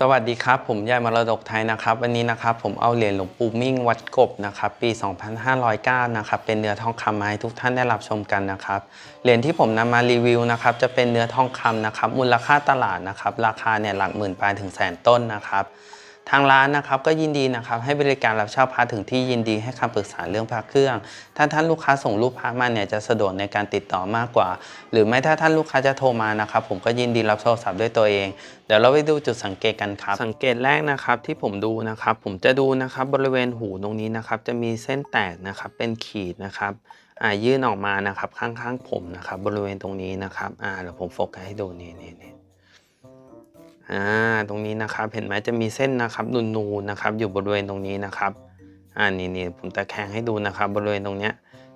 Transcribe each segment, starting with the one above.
สวัสดีครับ ผมยายมรดกไทยนะครับ วันนี้นะครับผมเอาเหรียญหลวงปู่มิ่งวัดกบนะครับปี 2509นะครับเป็นเนื้อทองคำมาให้ทุกท่านได้รับชมกันนะครับเหรียญที่ผมนำมารีวิวนะครับจะเป็นเนื้อทองคำนะครับมูลค่าตลาดนะครับราคาเนี่ยหลักหมื่นปลายถึงแสนต้นนะครับ ทางร้านนะครับก็ยินดีนะครับให้บริการรับเช่าพระถึงที่ยินดีให้คำปรึกษาเรื่องพระเครื่อง ถ้าท่านลูกค้าส่งรูปพระมาเนี่ยจะสะดวกในการติดต่อมากกว่า หรือไม่ถ้าท่านลูกค้าจะโทรมานะครับผมก็ยินดีรับโทรศัพท์ด้วยตัวเอง เดี๋ยวเราไปดูจุดสังเกตกันครับ สังเกตแรกนะครับที่ผมดูนะครับผมจะดูนะครับบริเวณหูตรงนี้นะครับจะมีเส้นแตกนะครับเป็นขีดนะครับอ่ายื่นออกมานะครับข้างๆผมนะครับบริเวณตรงนี้นะครับอ่าเดี๋ยวผมโฟกัสให้ดูนี่นี่นี่ อ่าตรงนี้นะครับเห็นไหมจะมีเส้นนะครับนูนๆนะครับ อยู่บริเวณตรงนี้นะครับอ่านี่นี่ผมตะแคงให้ดูนะครับ บริเวณตรงเนี้ย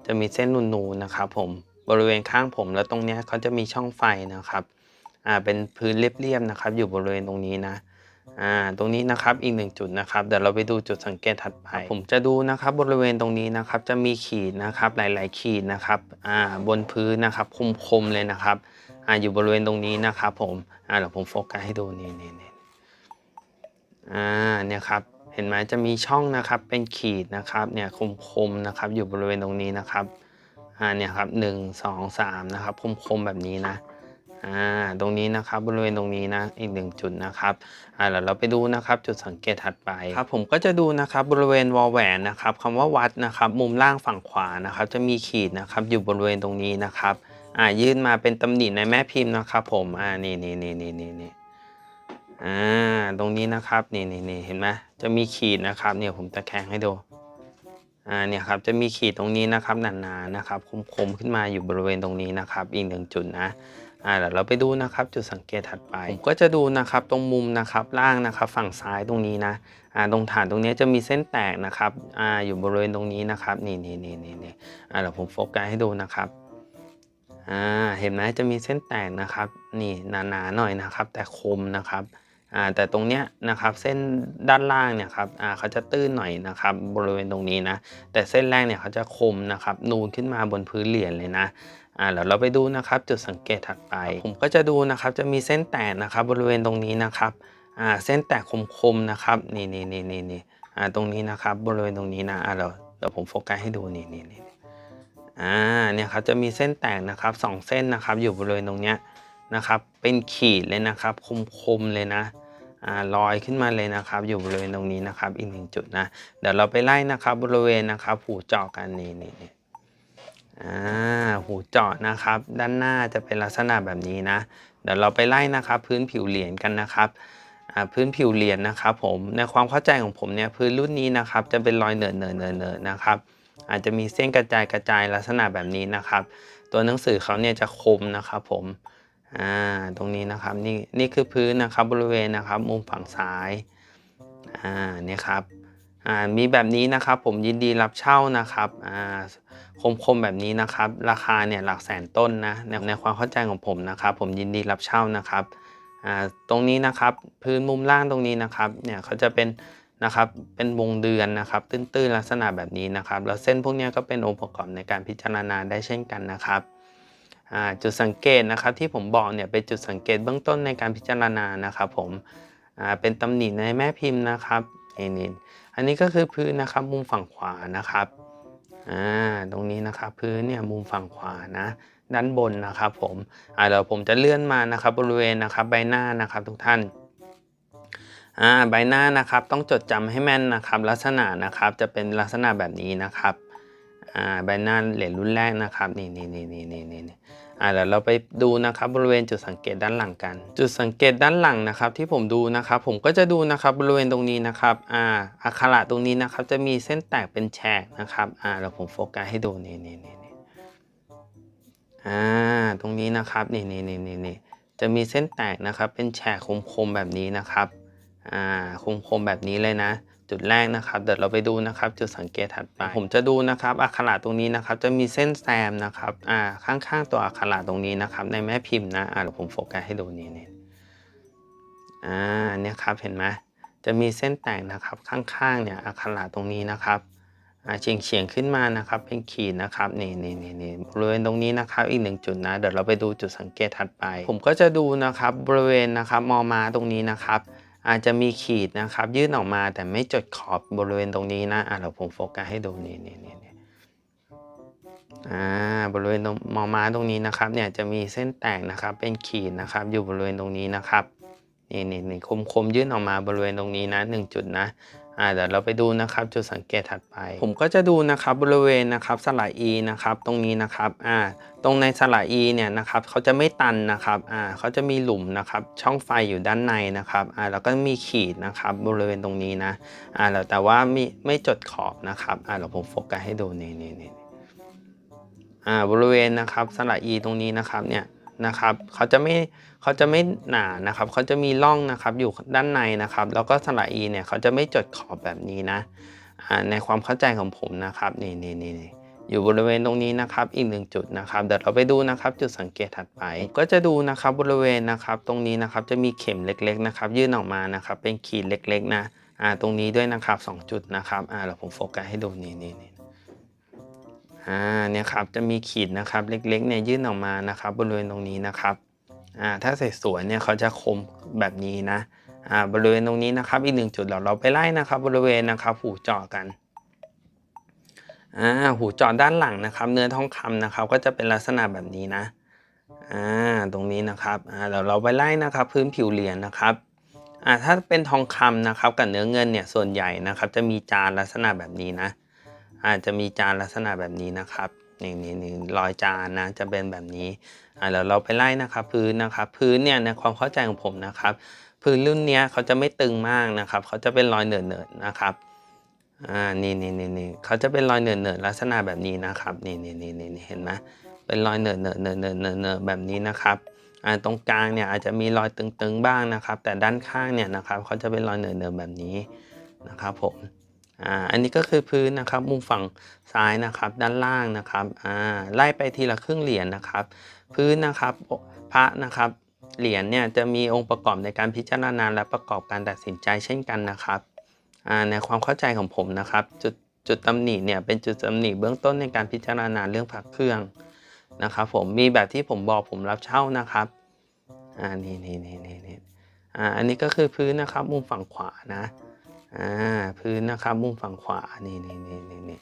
จะมีเส้นนูนๆนะครับผมบริเวณข้างผมแล้วตรงเนี้ยเขาจะมีช่องไฟนะครับอ่าเป็นพื้นเรียบๆนะครับ อยู่บริเวณตรงนี้นะอ่าตรงนี้นะครับอีกหนึ่งจุดนะครับเดี๋ยวเราไปดูจุดสังเกตถัดไป ผมจะดูนะครับบริเวณตรงนี้นะครับจะมีขีดนะครับหลาย ๆ ขีดนะครับอ่าบนพื้นนะครับคมๆเลยนะครับ อ่าอยู่บริเวณตรงนี้นะครับผมอ่าเดี๋ยวผมโฟกัสให้ดูนี่นี่นี่อ่าเนี่ยครับเห็นไหมจะมีช่องนะครับเป็นขีดนะครับเนี่ยคมๆนะครับอยู่บริเวณตรงนี้นะครับอ่าเนี่ยครับหนึ่งสองสามนะครับคมๆแบบนี้นะอ่าตรงนี้นะครับบริเวณตรงนี้นะอีกหนึ่งจุดนะครับอ่าเดี๋ยวเราไปดูนะครับจุดสังเกตถัดไปครับผมก็จะดูนะครับบริเวณวอลแหวนนะครับคำว่าวัดนะครับมุมล่างฝั่งขวานะครับจะมีขีดนะครับอยู่บริเวณตรงนี้นะครับ อ่ายื่นมาเป็นตำหนิในแม่พิมพ์นะครับผมอ่านี่นี่นี่นี่นี่นี่อ่าตรงนี้นะครับนี่นี่นี่เห็นไหมจะมีขีดนะครับเนี่ยผมตะแคงให้ดูอ่าเนี่ยครับจะมีขีดตรงนี้นะครับหนาๆนะครับคมๆขึ้นมาอยู่บริเวณตรงนี้นะครับ อีกหนึ่งจุดนะอ่าเดี๋ยวเราไปดูนะครับจุดสังเกตถัดไปผมก็จะดูนะครับตรงมุมนะครับล่างนะครับฝั่งซ้ายตรงนี้นะอ่าตรงฐานตรงนี้จะมีเส้นแตกนะครับอ่าอยู่บริเวณตรงนี้นะครับนี่นี่นี่นี่นี่อ่าเดี๋ยวผมโฟกัสให้ดูนะครับ อ่าเห็นไหมจะมีเส้นแตกนะครับนี่หนาๆหน่อยนะครับ แต่คมนะครับอ่าแต่ตรงเนี้ยนะครับเส้นด้านล่างเนี่ยครับอ่าเขาจะตื้นหน่อยนะครับบริเวณตรงนี้นะแต่เส้นแรกเนี่ยเขาจะคมนะครับนูนขึ้นมาบนพื้นเหรียญเลยนะอ่าเดี๋ยวเราไปดูนะครับจุดสังเกตถัดไป ผมก็จะดูนะครับจะมีเส้นแตกนะครับบริเวณตรงนี้นะครับอ่าเส้นแตกคมๆนะครับนี่นี่นี่นี่นี่อ่าตรงนี้นะครับบริเวณตรงนี้นะอ่าเดี๋ยวเดี๋ยวผมโฟกัสให้ดูนี่นี่นี่ อ่าเนี่ยครับจะมีเส้นแตกนะครับสองเส้นนะครับอยู่บริเวณตรงเนี้ยนะครับ เป็นขีดเลยนะครับ คมๆเลยนะอ่าลอยขึ้นมาเลยนะครับ อยู่บริเวณตรงนี้นะครับ อีกหนึ่งจุดนะเดี๋ยวเราไปไล่นะครับบริเวณนะครับหูเจาะกันนี่นี่นี่อ่าหูเจาะนะครับ ด้านหน้าจะเป็นลักษณะแบบนี้นะ เดี๋ยวเราไปไล่นะครับ พื้นผิวเหรียญกันนะครับอ่าพื้นผิวเหรียญนะครับผมในความเข้าใจของผมเนี่ยพื้นรุ่นนี้นะครับ จะเป็นรอยเนอะเนอะเนอะเหนนะครับ อาจจะมีเส้นกระจายกระจายลักษณะแบบนี้นะครับ ตัวหนังสือเขาเนี่ยจะคมนะครับผมอ่าตรงนี้นะครับนี่นี่คือพื้นนะครับบริเวณนะครับมุมฝั่งซ้ายอ่าเนี่ยครับอ่ามีแบบนี้นะครับผมยินดีรับเช่านะครับอ่าคมๆแบบนี้นะครับ ราคาเนี่ยหลักแสนต้นนะในในความเข้าใจของผมนะครับ ผมยินดีรับเช่านะครับอ่าตรงนี้นะครับพื้นมุมล่างตรงนี้นะครับเนี่ยเขาจะเป็น นะครับ เป็นวงเดือนนะครับ ตื้นๆลักษณะแบบนี้นะครับ แล้วเส้นพวกนี้ก็เป็นองค์ประกอบในการพิจารณาได้เช่นกันนะครับจุดสังเกตนะครับที่ผมบอกเนี่ยเป็นจุดสังเกตเบื้องต้นในการพิจารณานะครับ ผมเป็นตำหนิในแม่พิมพ์นะครับนี่นี่อันนี้ก็คือพื้นนะครับมุมฝั่งขวานะครับตรงนี้นะครับพื้นเนี่ยมุมฝั่งขวานะด้านบนนะครับผมอ่าเดี๋ยวผมจะเลื่อนมานะครับบริเวณนะครับใบหน้านะครับทุกท่าน ใบหน้านะครับต้องจดจำให้แม่นนะครับ ลักษณะนะครับจะเป็นลักษณะแบบนี้นะครับใบหน้าเหรียญรุ่นแรกนะครับนี่นี่นี่นี่นี่นี่นี่อ่าเดี๋ยวเราไปดูนะครับบริเวณจุดสังเกตด้านหลังกัน จุดสังเกตด้านหลังนะครับ ที่ผมดูนะครับ ผมก็จะดูนะครับบริเวณตรงนี้นะครับอ่าอักขระตรงนี้นะครับ จะมีเส้นแตกเป็นแฉกนะครับอ่าเดี๋ยวผมโฟกัสให้ดูนี่นี่นี่นี่อ่าตรงนี้นะครับนี่นี่นี่นี่นี่จะมีเส้นแตกนะครับ เป็นแฉกคมๆแบบนี้นะครับ อ่าคมๆแบบนี้เลยนะ จุดแรกนะครับเดี๋ยวเราไปดูนะครับ จุดสังเกตถัดไปผมจะดูนะครับอักขระตรงนี้นะครับ จะมีเส้นแซมนะครับอ่าข้างๆตัวอักขระตรงนี้นะครับ ในแม่พิมพ์นะอ่าเดี๋ยวผมโฟกัสให้ดูนี่นี่อ่าเนี่ยครับเห็นไหมจะมีเส้นแตกนะครับข้างๆเนี่ยอักขระตรงนี้นะครับอ่าเฉียงเฉียงๆขึ้นมานะครับเป็นขีดนะครับนี่นี่นี่นี่บริเวณตรงนี้นะครับอีกหนึ่งจุดนะเดี๋ยวเราไปดูจุดสังเกตถัดไป ผมก็จะดูนะครับบริเวณนะครับมอมาตรงนี้นะครับ อาจจะมีขีดนะครับ ยื่นออกมาแต่ไม่จดขอบบริเวณตรงนี้นะอะเดี๋ยวผมโฟกัสให้ดูนี่นี่นี่อ่าบริเวณตรงมอม้าตรงนี้นะครับเนี่ยจะมีเส้นแตกนะครับเป็นขีดนะครับ อยู่บริเวณตรงนี้นะครับนี่นี่นี่คมคมยื่นออกมาบริเวณตรงนี้นะหนึ่งจุดนะ อ่าเดี๋ยวเราไปดูนะครับจุดสังเกตถัดไป ผมก็จะดูนะครับบริเวณนะครับสระอีนะครับตรงนี้นะครับอ่าตรงในสระอีเนี่ยนะครับเขาจะไม่ตันนะครับอ่าเขาจะมีหลุมนะครับช่องไฟอยู่ด้านในนะครับอ่าแล้วก็มีขีดนะครับบริเวณตรงนี้นะอ่าแล้วแต่ว่ามีไม่จดขอบนะครับอ่าเดี๋ยวผมโฟกัสให้ดูนี่นี่นี่อ่าบริเวณนะครับสระอีตรงนี้นะครับเนี่ย นะครับเขาจะไม่เขาจะไม่หนานะครับเขาจะมีร่องนะครับอยู่ด้านในนะครับ แล้วก็สระอีเนี่ยเขาจะไม่จดขอบแบบนี้นะในความเข้าใจของผมนะครับนี่นี่นี่นี่อยู่บริเวณตรงนี้นะครับอีกหนึ่งจุดนะครับเดี๋ยวเราไปดูนะครับจุดสังเกตถัดไป ก็จะดูนะครับบริเวณนะครับ ตรงนี้นะครับจะมีเข็มเล็กๆนะครับ ยื่นออกมานะครับ เป็นขีดเล็กๆนะอ่าตรงนี้ด้วยนะครับสองจุดนะครับอ่าเราผมโฟกัสให้ดูนี่นี่นี่ อ่าเนี่ยครับจะมีขีดนะครับเล็กๆเนี่ยยื่นออกมานะครับบริเวณตรงนี้นะครับอ่าถ้าใส่สวยเนี่ยเขาจะคมแบบนี้นะอ่าบริเวณตรงนี้นะครับอีกหนึ่งจุดเราเราไปไล่นะครับ บริเวณนะครับหูเจาะกันอ่าหูเจาะด้านหลังนะครับ เนื้อทองคำนะครับ ก็จะเป็นลักษณะแบบนี้นะอ่าตรงนี้นะครับอ่าเดี๋ยวเราไปไล่นะครับ พื้นผิวเหรียญนะครับอ่าถ้าเป็นทองคำนะครับกับเนื้อเงินเนี่ยส่วนใหญ่นะครับ จะมีจานลักษณะแบบนี้นะ อาจจะมีจานลักษณะแบบนี้นะครับนี่นี่นี่รอยจานนะจะเป็นแบบนี้อ่าเดี๋ยวเราไปไล่นะครับ พื้นนะครับ พื้นเนี่ยในความเข้าใจของผมนะครับ พื้นรุ่นเนี้ยเขาจะไม่ตึงมากนะครับเขาจะเป็นรอยเหนือๆนะครับอ่านี่นี่นี่นี่เขาจะเป็นรอยเหนือๆลักษณะแบบนี้นะครับนี่นี่นี่นี่เห็นไหมเป็นรอยเหนือๆเนือๆเนือๆเนือๆเนือๆแบบนี้นะครับอ่าตรงกลางเนี่ยอาจจะมีรอยตึงๆบ้างนะครับ แต่ด้านข้างเนี่ยนะครับเขาจะเป็นรอยเหนือๆแบบนี้นะครับผม อ่าอันนี้ก็คือพื้นนะครับมุมฝั่งซ้ายนะครับด้านล่างนะครับอ่าไล่ไปทีละครึ่งเหรียญนะครับ พื้นนะครับพระนะครับเหรียญเนี่ยจะมีองค์ประกอบในการพิจารณาและประกอบการตัดสินใจเช่นกันนะครับในความเข้าใจของผมนะครับ จุดจุดตำหนิเนี่ยเป็นจุดตำหนิเบื้องต้นในการพิจารณาเรื่องผักเครื่องนะครับ ผมมีแบบที่ผมบอกผมรับเช่านะครับอ่านี่นี่นี่นี่นี่อ่าอันนี้ก็คือพื้นนะครับมุมฝั่งขวานะ อ่าพื้นนะครับมุมฝั่งขวานี่นี่นี่นี่นี่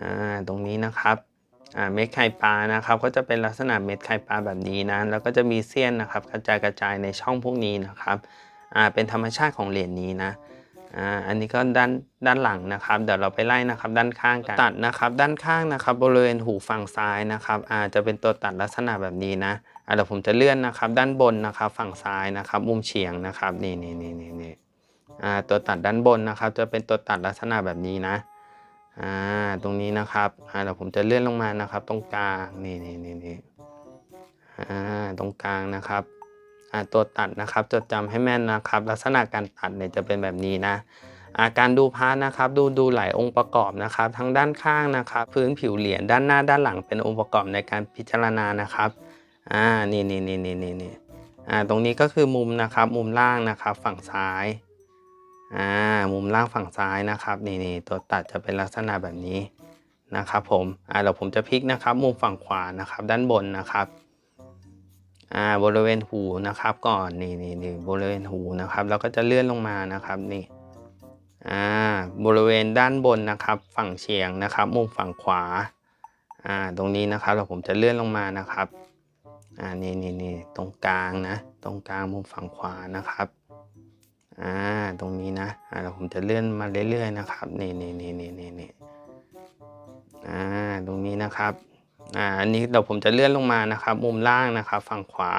อ่าตรงนี้นะครับอ่าเม็ดไข่ปลานะครับ ก็จะเป็นลักษณะเม็ดไข่ปลาแบบนี้นะแล้วก็จะมีเสี้ยนนะครับกระจายกระจายในช่องพวกนี้นะครับอ่าเป็นธรรมชาติของเหรียญนี้นะอ่าอันนี้ก็ด้านด้านหลังนะครับ เดี๋ยวเราไปไล่นะครับด้านข้างกันตัดนะครับ ด้านข้างนะครับบริเวณหูฝั่งซ้ายนะครับอาจะเป็นตัวตัดลักษณะแบบนี้นะอ่าเดี๋ยวผมจะเลื่อนนะครับ ด้านบนนะครับ ฝั่งซ้ายนะครับ มุมเฉียงนะครับนี่นี่นี่นี่ ตัวตัดด้านบนนะครับ จะเป็นตัวตัดลักษณะแบบนี้นะตรงนี้นะครับเดี๋ยวผมจะเลื่อนลงมานะครับ ตรงกลางนี่นี่นี่นี่ตรงกลางนะครับตัวตัดนะครับจดจำให้แม่นนะครับ ลักษณะการตัดเนี่ยจะเป็นแบบนี้นะาการดูพาร์ทนะครับ ดูดูหลายองค์ประกอบนะครับ ทั้งด้านข้างนะครับ พื้นผิวเหรียญด้านหน้าด้านหลังเป็นองค์ประกอบในการพิจารณานะครับอ่านี่นี่นี่นี่นี่นี่อ่าตรงนี้ก็คือมุมนะครับ มุมล่างนะครับ ฝั่งซ้าย อ่ามุมล่างฝั่งซ้ายนะครับนี่นี่ตัวตัดจะเป็นลักษณะแบบนี้นะครับผมอ่าเดี๋ยวผมจะพลิกนะครับ มุมฝั่งขวานะครับ ด้านบนนะครับอ่าบริเวณหูนะครับก่อนนี่นี่นี่บริเวณหูนะครับแล้วก็จะเลื่อนลงมานะครับนี่อ่าบริเวณด้านบนนะครับ ฝั่งเฉียงนะครับ มุมฝั่งขวาอ่าตรงนี้นะครับแล้วผมจะเลื่อนลงมานะครับอ่านี่นี่นี่ตรงกลางนะ ตรงกลางมุมฝั่งขวานะครับ อ่าตรงนี้นะอ่าเดี๋ยวผมจะเลื่อนมาเรื่อยๆนะครับนี่นี่นี่นี่นี่นี่อ่าตรงนี้นะครับอ่าอันนี้เดี๋ยวผมจะเลื่อนลงมานะครับ มุมล่างนะครับ ฝั่งขวา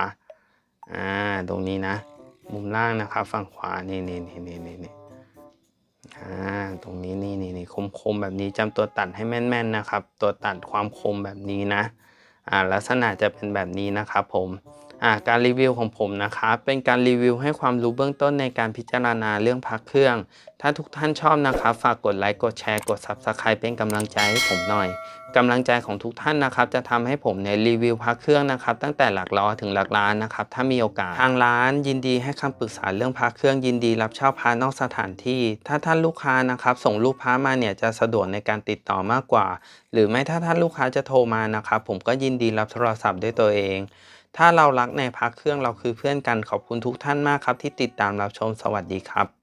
อ่าตรงนี้นะ มุมล่างนะครับ ฝั่งขวานี่นี่นี่นี่นี่นี่อ่าตรงนี้นี่นี่นี่คมคมๆแบบนี้จำตัวตัดให้แม่นๆนะครับ ตัวตัดความคมแบบนี้นะอ่าลักษณะจะเป็นแบบนี้นะครับผม การรีวิวของผมนะครับเป็นการรีวิวให้ความรู้เบื้องต้นในการพิจารณาเรื่องพักเครื่อง ถ้าทุกท่านชอบนะครับฝากกดไลค์กดแชร์กด Subscribe เป็นกำลังใจให้ผมหน่อยกำลังใจของทุกท่านนะครับจะทำให้ผมในยรีวิวพักเครื่องนะครับตั้งแต่หลักร้อยถึงหลักล้านนะครับถ้ามีโอกาสทางร้าน ยินดีให้คำปรึกษาเรื่องพักเครื่องยินดีรับเช่าพานอกสถานที่ ถ้าท่านลูกค้านะครับส่งรูปพามาเนี่ยจะสะดวกในการติดต่อมากกว่า หรือไม่ถ้าท่านลูกค้าจะโทรมานะครับผมก็ยินดีรับโทรศัพท์ด้วยตัวเอง ถ้าเรารักในพักเครื่องเราคือเพื่อนกันขอบคุณทุกท่านมากครับ ที่ติดตามรับชมสวัสดีครับ